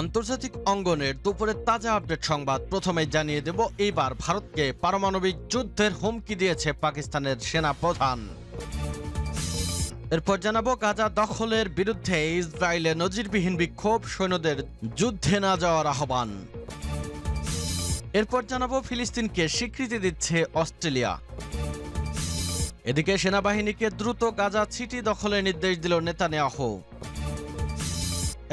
আন্তর্জাতিক অঙ্গনের দুপুরে তাজা আপডেট সংবাদ প্রথমে জানিয়ে দেব, এইবার ভারতকে পারমাণবিক যুদ্ধের হুমকি দিয়েছে পাকিস্তানের সেনা প্রধান এরপর জানাব, গাজা দখলের বিরুদ্ধে ইসরায়েলে নজিরবিহীন বিক্ষোভ, সৈন্যদের যুদ্ধে না যাওয়ার আহ্বান। এরপর জানাব, ফিলিস্তিনকে স্বীকৃতি দিচ্ছে অস্ট্রেলিয়া। এদিকে সেনাবাহিনীকে দ্রুত গাজা সিটি দখলের নির্দেশ দিল নেতা নেতানিয়াহু।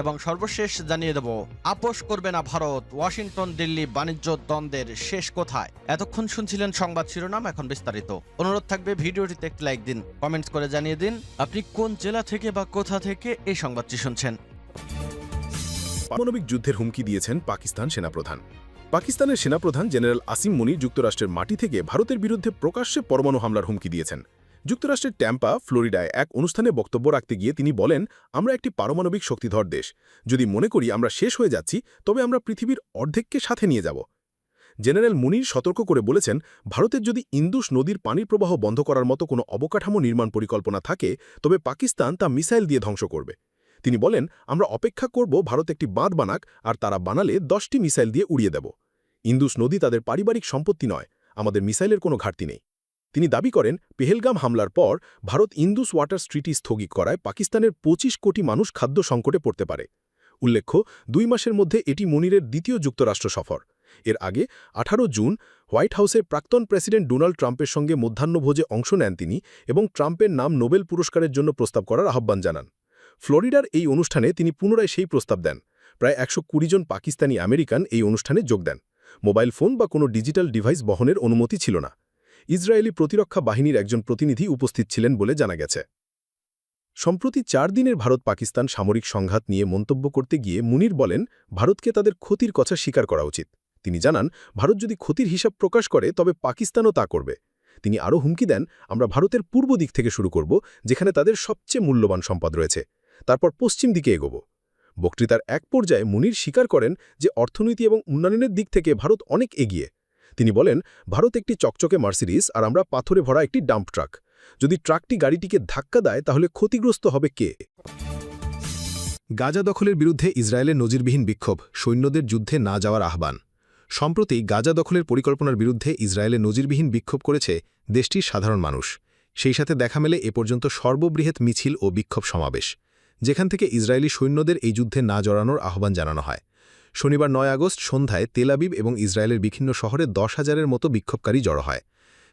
এবং সর্বশেষ জানিয়ে দেব, আপোষ করবে না ভারত, ওয়াশিংটন, দিল্লি, বাণিজ্য দ্বন্দ্বের শেষ কোথায়? এতক্ষণ শুনছিলেন সংবাদ শিরোনাম, এখন বিস্তারিত। অনুরোধ থাকবে ভিডিওটিতে একটি লাইক দিন, কমেন্টস করে জানিয়ে দিন আপনি কোন জেলা থেকে বা কোথা থেকে এই সংবাদটি শুনছেন। পারমাণবিক যুদ্ধের হুমকি দিয়েছেন পাকিস্তান সেনাপ্রধান। পাকিস্তানের সেনাপ্রধান জেনারেল আসিম মুনি যুক্তরাষ্ট্রের মাটি থেকে ভারতের বিরুদ্ধে প্রকাশ্যে পরমাণু হামলার হুমকি দিয়েছেন। যুক্তরাষ্ট্রের ট্যাম্পা, ফ্লোরিডায় এক অনুষ্ঠানে বক্তব্য রাখতে গিয়ে তিনি বলেন, আমরা একটি পারমাণবিক শক্তিধর দেশ। যদি মনে করি আমরা শেষ হয়ে যাচ্ছি, তবে আমরা পৃথিবীর অর্ধেককে সাথে নিয়ে যাব। জেনারেল মুনির সতর্ক করে বলেছেন, ভারতের যদি ইন্দুস নদীর পানির প্রবাহ বন্ধ করার মতো কোনো অবকাঠামো নির্মাণ পরিকল্পনা থাকে, তবে পাকিস্তান তা মিসাইল দিয়ে ধ্বংস করবে। তিনি বলেন, আমরা অপেক্ষা করব ভারত একটি বাঁধ বানাক, আর তারা বানালে দশটি মিসাইল দিয়ে উড়িয়ে দেব। ইন্দুস নদী তাদের পারিবারিক সম্পত্তি নয়, আমাদের মিসাইলের কোনো ঘাটতি নেই। তিনি দাবি করেন, পেহেলগাম হামলার পর ভারত ইন্দুস ওয়াটার স্ট্রিটি স্থগিত করায় পাকিস্তানের ২৫ কোটি মানুষ খাদ্য সংকটে পড়তে পারে। উল্লেখ্য, দুই মাসের মধ্যে এটি মনিরের দ্বিতীয় যুক্তরাষ্ট্র সফর। এর আগে ১৮ জুন হোয়াইট হাউসে প্রাক্তন প্রেসিডেন্ট ডোনাল্ড ট্রাম্পের সঙ্গে মধ্যাহ্নভোজে অংশ নেন তিনি এবং ট্রাম্পের নাম নোবেল পুরস্কারের জন্য প্রস্তাব করার আহ্বান জানান। ফ্লোরিডার এই অনুষ্ঠানে তিনি পুনরায় সেই প্রস্তাব দেন। প্রায় একশো কুড়ি জন পাকিস্তানি আমেরিকান এই অনুষ্ঠানে যোগ দেন। মোবাইল ফোন বা কোনো ডিজিটাল ডিভাইস বহনের অনুমতি ছিল না। ইসরায়েলি প্রতিরক্ষা বাহিনীর একজন প্রতিনিধি উপস্থিত ছিলেন বলে জানা গেছে। সম্প্রতি চার দিনের ভারত পাকিস্তান সামরিক সংঘাত নিয়ে মন্তব্য করতে গিয়ে মুনির বলেন, ভারতকে তাদের ক্ষতির কথা স্বীকার করা উচিত। তিনি জানান, ভারত যদি ক্ষতির হিসাব প্রকাশ করে, তবে পাকিস্তানও তা করবে। তিনি আরও হুমকি দেন, আমরা ভারতের পূর্ব দিক থেকে শুরু করব, যেখানে তাদের সবচেয়ে মূল্যবান সম্পদ রয়েছে। তারপর পশ্চিম দিকে এগোব। বক্তৃতার এক পর্যায়ে মুনির স্বীকার করেন যে অর্থনীতি এবং উন্নয়নের দিক থেকে ভারত অনেক এগিয়ে। তিনি বলেন, ভারত একটি চকচকে মার্সিডিস আর আমরা পাথরে ভরা একটি ডাম্প ট্রাক। যদি ট্রাকটি গাড়িটিকে ধাক্কা দেয়, তাহলে ক্ষতিগ্রস্ত হবে কে? গাজা দখলের বিরুদ্ধে ইসরায়েলের নজিরবিহীন বিক্ষোভ, সৈন্যদের যুদ্ধে না যাওয়ার আহ্বান। সম্প্রতি গাজা দখলের পরিকল্পনার বিরুদ্ধে ইসরায়েলের নজিরবিহীন বিক্ষোভ করেছে দেশটির সাধারণ মানুষ। সেই সাথে দেখা মেলে এ পর্যন্ত সর্ববৃহৎ মিছিল ও বিক্ষোভ সমাবেশ, যেখান থেকে ইসরায়েলি সৈন্যদের এই যুদ্ধে না জড়ানোর আহ্বান জানানো হয়। শনিবার নয় আগস্ট সন্ধ্যায় তেলাবিব এবং ইসরায়েলের বিভিন্ন শহরে দশ হাজারের মতো বিক্ষোভকারী জড়ো হয়।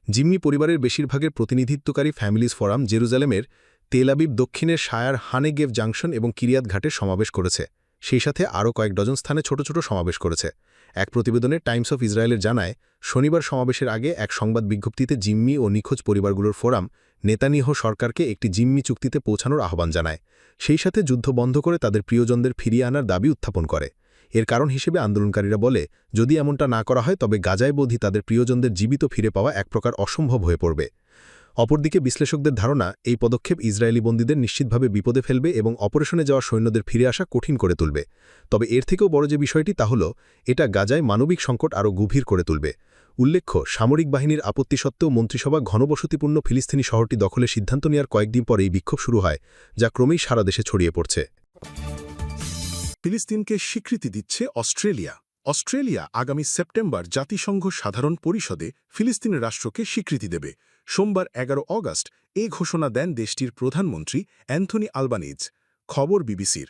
জিম্মি পরিবারের বেশিরভাগের প্রতিনিধিত্বকারী ফ্যামিলিজ ফোরাম জেরুজালেমের তেলাবিব দক্ষিণের শায়ার হানেগেভ জাংশন এবং কিরিয়াত ঘাটে সমাবেশ করেছে। সেই সাথে আরও কয়েক ডজন স্থানে ছোট ছোট সমাবেশ করেছে। এক প্রতিবেদনে টাইমস অফ ইসরায়েলের জানায়, শনিবার সমাবেশের আগে এক সংবাদ বিজ্ঞপ্তিতে জিম্মি ও নিখোঁজ পরিবারগুলোর ফোরাম নেতানিহ সরকারকে একটি জিম্মি চুক্তিতে পৌঁছানোর আহ্বান জানায়। সেই সাথে যুদ্ধ বন্ধ করে তাদের প্রিয়জনদের ফিরিয়ে আনার দাবি উত্থাপন করে। এর কারণ হিসেবে আন্দোলনকারীরা বলে, যদি এমনটা না করা হয়, তবে গাজায় বোধি তাদের প্রিয়জনদের জীবিত ফিরে পাওয়া এক প্রকার অসম্ভব হয়ে পড়বে। অপরদিকে বিশ্লেষকদের ধারণা, এই পদক্ষেপ ইসরায়েলি বন্দীদের নিশ্চিতভাবে বিপদে ফেলবে এবং অপারেশনে যাওয়া সৈন্যদের ফিরে আসা কঠিন করে তুলবে। তবে এর থেকেও বড় যে বিষয়টি তা হল, এটা গাজায় মানবিক সংকট আরও গভীর করে তুলবে। উল্লেখ্য, সামরিক বাহিনীর আপত্তি সত্ত্বেও মন্ত্রিসভা ঘনবসতিপূর্ণ ফিলিস্তিনি শহরটি দখলের সিদ্ধান্ত নেওয়ার কয়েকদিন পরে এই বিক্ষোভ শুরু হয়, যা ক্রমেই সারা দেশে ছড়িয়ে পড়ছে। ফিলিস্তিনকে স্বীকৃতি দিচ্ছে অস্ট্রেলিয়া। অস্ট্রেলিয়া আগামী সেপ্টেম্বর জাতিসংঘ সাধারণ পরিষদে ফিলিস্তিনের রাষ্ট্রকে স্বীকৃতি দেবে। সোমবার এগারো অগাস্ট এ ঘোষণা দেন দেশটির প্রধানমন্ত্রী অ্যান্থনি আলবানিজ। খবর বিবিসির।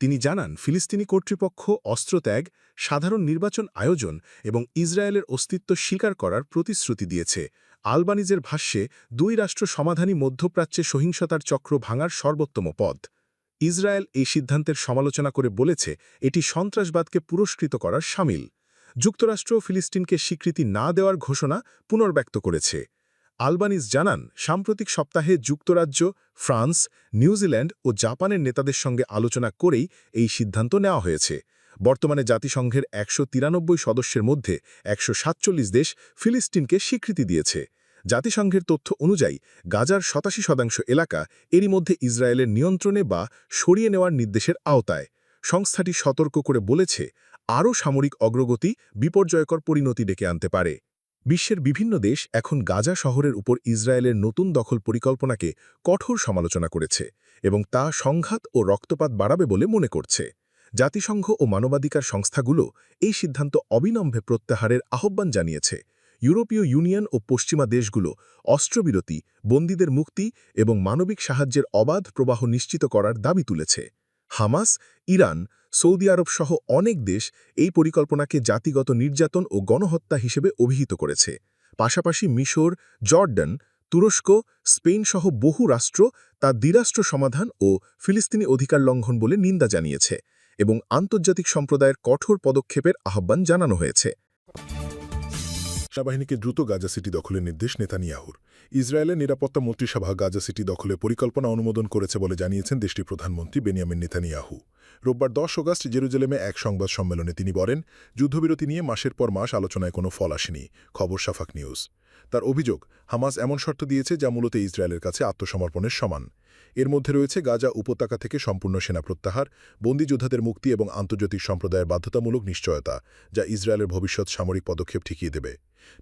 তিনি জানান, ফিলিস্তিনি কর্তৃপক্ষ অস্ত্রত্যাগ, সাধারণ নির্বাচন আয়োজন এবং ইসরায়েলের অস্তিত্ব স্বীকার করার প্রতিশ্রুতি দিয়েছে। আলবানিজের ভাষ্যে, দুই রাষ্ট্র সমাধানী মধ্যপ্রাচ্যে সহিংসতার চক্র ভাঙার সর্বোত্তম পথ। ইসরায়েল এই সিদ্ধান্তের সমালোচনা করে বলেছে, এটি সন্ত্রাসবাদকে পুরস্কৃত করার সামিল। যুক্তরাষ্ট্র ফিলিস্তিনকে স্বীকৃতি না দেওয়ার ঘোষণা পুনর্ব্যক্ত করেছে। আলবানিজ জানান, সাম্প্রতিক সপ্তাহে যুক্তরাজ্য, ফ্রান্স, নিউজিল্যান্ড ও জাপানের নেতাদের সঙ্গে আলোচনা করেই এই সিদ্ধান্ত নেওয়া হয়েছে। বর্তমানে জাতিসংঘের একশো তিরানব্বই সদস্যের মধ্যে একশো সাতচল্লিশ দেশ ফিলিস্তিনকে স্বীকৃতি দিয়েছে। জাতিসংঘের তথ্য অনুযায়ী, গাজার শতাশি শতাংশ এলাকা এরই মধ্যে ইসরায়েলের নিয়ন্ত্রণে বা সরিয়ে নেওয়ার নির্দেশের আওতায়। সংস্থাটি সতর্ক করে বলেছে, আরও সামরিক অগ্রগতি বিপর্যয়কর পরিণতি ডেকে আনতে পারে। বিশ্বের বিভিন্ন দেশ এখন গাজা শহরের উপর ইসরায়েলের নতুন দখল পরিকল্পনাকে কঠোর সমালোচনা করেছে এবং তা সংঘাত ও রক্তপাত বাড়াবে বলে মনে করছে। জাতিসংঘ ও মানবাধিকার সংস্থাগুলো এই সিদ্ধান্ত অবিলম্বে প্রত্যাহারের আহ্বান জানিয়েছে। ইউরোপীয় ইউনিয়ন ও পশ্চিমা দেশগুলো অস্ত্রবিরতি, বন্দীদের মুক্তি এবং মানবিক সাহায্যের অবাধ প্রবাহ নিশ্চিত করার দাবি তুলেছে। হামাস, ইরান, সৌদি আরব সহ অনেক দেশ এই পরিকল্পনাকে জাতিগত নির্যাতন ও গণহত্যা হিসেবে অভিহিত করেছে। পাশাপাশি মিশর, জর্ডান, তুরস্ক, স্পেন সহ বহু রাষ্ট্র তা দ্বিরাষ্ট্র সমাধান ও ফিলিস্তিনি অধিকার লঙ্ঘন বলে নিন্দা জানিয়েছে এবং আন্তর্জাতিক সম্প্রদায়ের কঠোর পদক্ষেপের আহ্বান জানানো হয়েছে। সেনাবাহিনীকে দ্রুত গাজা সিটি দখলের নির্দেশ নেতানিয়াহুর। ইসরায়েলের নিরাপত্তা মন্ত্রিসভা গাজা সিটি দখলে পরিকল্পনা অনুমোদন করেছে বলে জানিয়েছেন দেশটির প্রধানমন্ত্রী বেনিয়ামিন নেতানিয়াহু। রোববার দশ অগাস্ট জেরুজালেমে এক সংবাদ সম্মেলনে তিনি বলেন, যুদ্ধবিরতি নিয়ে মাসের পর মাস আলোচনায় কোনো ফল আসেনি। খবর সাফাক নিউজ। তার অভিযোগ, হামাস এমন শর্ত দিয়েছে যা মূলত ইসরায়েলের কাছে আত্মসমর্পণের সমান। এর মধ্যে রয়েছে গাজা উপত্যকা থেকে সম্পূর্ণ সেনা প্রত্যাহার, বন্দী যোদ্ধাদের মুক্তি এবং আন্তর্জাতিক সম্প্রদায়ের বাধ্যতামূলক নিশ্চয়তা, যা ইসরায়েলের ভবিষ্যৎ সামরিক পদক্ষেপ ঠিকিয়ে দেবে।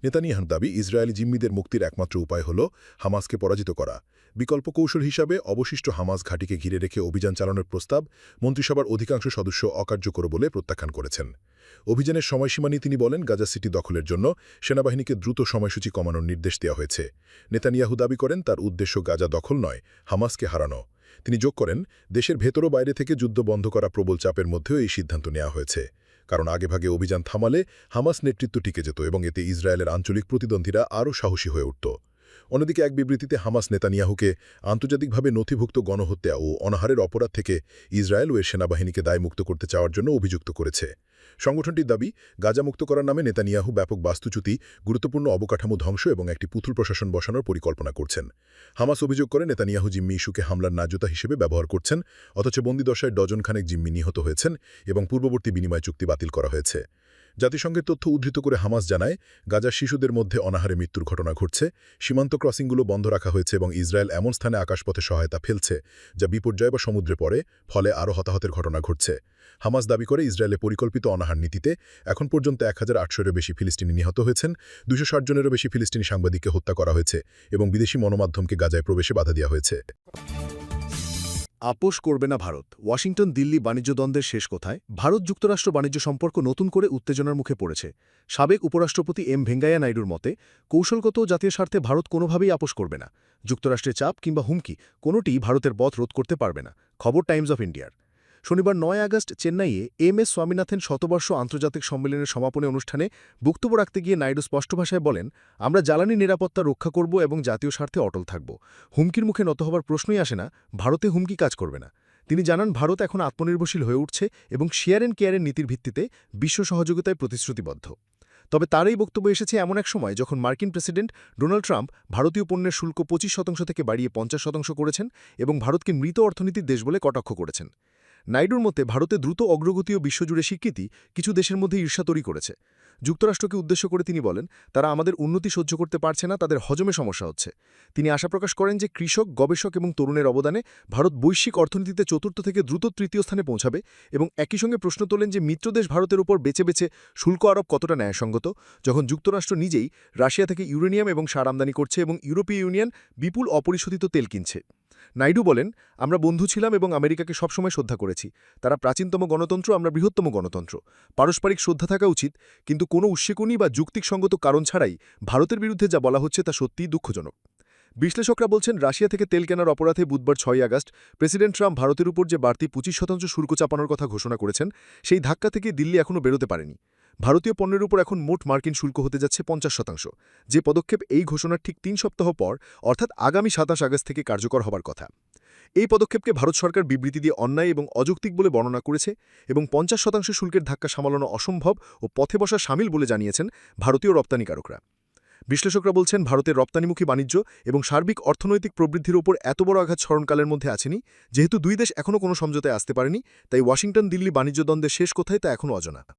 নেতানিয়াহুর দাবি, ইসরায়েলি জিম্মিদের মুক্তির একমাত্র উপায় হল হামাসকে পরাজিত করা। বিকল্প কৌশল হিসাবে অবশিষ্ট হামাস ঘাঁটিকে ঘিরে রেখে অভিযান চালানোর প্রস্তাব মন্ত্রিসভার অধিকাংশ সদস্য অকার্যকর বলে প্রত্যাখ্যান করেছেন। অভিযানের সময়সীমা নিয়ে তিনি বলেন, গাজা সিটি দখলের জন্য সেনাবাহিনীকে দ্রুত সময়সূচি কমানোর নির্দেশ দেওয়া হয়েছে। নেতানিয়াহু দাবি করেন, তার উদ্দেশ্য গাজা দখল নয়, হামাসকে হারানো। তিনি যোগ করেন, দেশের ভেতর বাইরে থেকে যুদ্ধ বন্ধ করা প্রবল চাপের মধ্যেও এই সিদ্ধান্ত নেওয়া হয়েছে। কারণ আগেভাগে অভিযান থামালে হামাস নেতৃত্ব টিকে যেত এবং এতে ইসরায়েলের আঞ্চলিক প্রতিদ্বন্দ্বীরা আরও সাহসী হয়ে উঠত। অন্যদিকে এক বিবৃতিতে হামাস নেতানিয়াহুকে আন্তর্জাতিকভাবে নথিভুক্ত গণহত্যা ও অনাহারের অপরাধ থেকে ইসরায়েল ও এর সেনাবাহিনীকে দায়মুক্ত করতে চাওয়ার জন্য অভিযুক্ত করেছে। সংগঠনটির দাবি গাজামুক্ত করার নামে নেতানিয়াহু ব্যাপক বাস্তুচ্যুতি, গুরুত্বপূর্ণ অবকাঠামো ধ্বংস এবং একটি পুতুল প্রশাসন বসানোর পরিকল্পনা করছেন। হামাস অভিযোগ করে নেতানিয়াহু জিম্মি ইস্যুকে হামলার ন্যায্যতা হিসেবে ব্যবহার করছেন, অথচ বন্দিদশায় ডজনখানেক জিম্মি নিহত হয়েছেন এবং পূর্ববর্তী বিনিময় চুক্তি বাতিল করা হয়েছে। জাতিসংঘের তথ্য উদ্ধৃত করে হামাস জানায় গাজার শিশুদের মধ্যে অনাহারে মৃত্যুর ঘটনা ঘটছে। সীমান্ত ক্রসিংগুলো বন্ধ রাখা হয়েছে এবং ইসরায়েল এমন স্থানে আকাশপথে সহায়তা ফেলছে, যা বিপর্যয় বা সমুদ্রে পড়ে, ফলে আরও হতাহতের ঘটনা ঘটছে। হামাস দাবি করে, ইসরায়েলে পরিকল্পিত অনাহার নীতিতে এখন পর্যন্ত এক হাজার আটশোরও বেশি ফিলিস্তিনি নিহত হয়েছেন দুশো ষাট জনেরও বেশি ফিলিস্তিনি সাংবাদিককে হত্যা করা হয়েছে এবং বিদেশি মনোমাধ্যমকে গাজায় প্রবেশে বাধা দেওয়া হয়েছে। আপোষ করবে না ভারত। ওয়াশিংটন, দিল্লি বাণিজ্য দ্বন্দ্বের শেষ কোথায়? ভারত যুক্তরাষ্ট্র বাণিজ্য সম্পর্ক নতুন করে উত্তেজনার মুখে পড়েছে। সাবেক উপরাষ্ট্রপতি এম ভেঙ্গাইয়া নাইডুর মতে, কৌশলগত জাতীয় স্বার্থে ভারত কোনোভাবেই আপোষ করবে না। যুক্তরাষ্ট্রের চাপ কিংবা হুমকি কোনোটি ভারতের পথ রোধ করতে পারবে না। খবর টাইমস অফ ইন্ডিয়ার। শনিবার নয় আগস্ট চেন্নাইয়ে এম এস স্বামীনাথন শতবর্ষ আন্তর্জাতিক সম্মেলনের সমাপনী অনুষ্ঠানে বক্তব্য রাখতে গিয়ে নাইডু স্পষ্ট ভাষায় বলেন, আমরা জ্বালানি নিরাপত্তা রক্ষা করব এবং জাতীয় স্বার্থে অটল থাকব। হুমকির মুখে নত হবার প্রশ্নই আসে না, ভারতে হুমকি কাজ করবে না। তিনি জানান, ভারত এখন আত্মনির্ভরশীল হয়ে উঠছে এবং শেয়ার অ্যান্ড কেয়ারের নীতির ভিত্তিতে বিশ্ব সহযোগিতায় প্রতিশ্রুতিবদ্ধ। তবে তার এই বক্তব্য এসেছে এমন এক সময় যখন মার্কিন প্রেসিডেন্ট ডোনাল্ড ট্রাম্প ভারতীয় পণ্যের শুল্ক পঁচিশ শতাংশ থেকে বাড়িয়ে পঞ্চাশ শতাংশ করেছেন এবং ভারতকে মৃত অর্থনীতির দেশ বলে কটাক্ষ করেছেন। নাইডুর মতে ভারতে দ্রুত অগ্রগতি ও বিশ্বজুড়ে স্বীকৃতি কিছু দেশের মধ্যে ঈর্ষা তৈরি করেছে। যুক্তরাষ্ট্রকে উদ্দেশ্য করে তিনি বলেন, তারা আমাদের উন্নতি সহ্য করতে পারছে না, তাদের হজমে সমস্যা হচ্ছে। তিনি আশা প্রকাশ করেন যে কৃষক, গবেষক এবং তরুণের অবদানে ভারত বৈশ্বিক অর্থনীতিতে চতুর্থ থেকে দ্রুত তৃতীয় স্থানে পৌঁছাবে এবং একই সঙ্গে প্রশ্ন তোলেন যে মিত্রদেশ ভারতের উপর বেছে বেছে শুল্ক আরোপ কতটা ন্যায়সঙ্গত? যখন যুক্তরাষ্ট্র নিজেই রাশিয়া থেকে ইউরেনিয়াম এবং সার আমদানি করছে এবং ইউরোপীয় ইউনিয়ন বিপুল অপরিশোধিত তেল কিনছে। নাইডু বলেন, আমরা বন্ধু ছিলাম এবং আমেরিকাকে সবসময় শ্রদ্ধা করেছি। তারা প্রাচীনতম গণতন্ত্র, আমরা বৃহত্তম গণতন্ত্র। পারস্পরিক শ্রদ্ধা থাকা উচিত, কিন্তু কোনো উৎসেকনী বা যুক্তিসঙ্গত কারণ ছাড়াই ভারতের বিরুদ্ধে যা বলা হচ্ছে তা সত্যিই দুঃখজনক। বিশ্লেষকরা বলছেন, রাশিয়া থেকে তেল কেনার অপরাধে বুধবার ছয় আগস্ট প্রেসিডেন্ট ট্রাম্প ভারতের উপর যে বাড়তি পঁচিশ শতাংশ শুল্ক চাপানোর কথা ঘোষণা করেছেন, সেই ধাক্কা থেকে দিল্লি এখনও বেরোতে পারেনি। ভারতীয় পণ্যের উপর এখন মোট মার্কিন শুল্ক হতে যাচ্ছে পঞ্চাশ শতাংশ। যে পদক্ষেপ এই ঘোষণার ঠিক তিন সপ্তাহ পর, অর্থাৎ আগামী সাতাশ আগস্ট থেকে কার্যকর হবার কথা। এই পদক্ষেপকে ভারত সরকার বিবৃতি দিয়ে অন্যায় এবং অযৌক্তিক বলে বর্ণনা করেছে এবং পঞ্চাশ শতাংশ শুল্কের ধাক্কা সামালানো অসম্ভব ও পথে বসা সামিল বলে জানিয়েছেন ভারতীয় রপ্তানিকারকরা। বিশ্লেষকরা বলছেন, ভারতের রপ্তানিমুখী বাণিজ্য এবং সার্বিক অর্থনৈতিক প্রবৃদ্ধির ওপর এত বড় আঘাত স্মরণকালের মধ্যে আসেনি, যেহেতু দুই দেশ এখনও কোনো সমঝোতায় আসতে পারেনি, তাই ওয়াশিংটন, দিল্লি বাণিজ্য দ্বন্দ্বের শেষ কোথায় তা এখনও অজানা।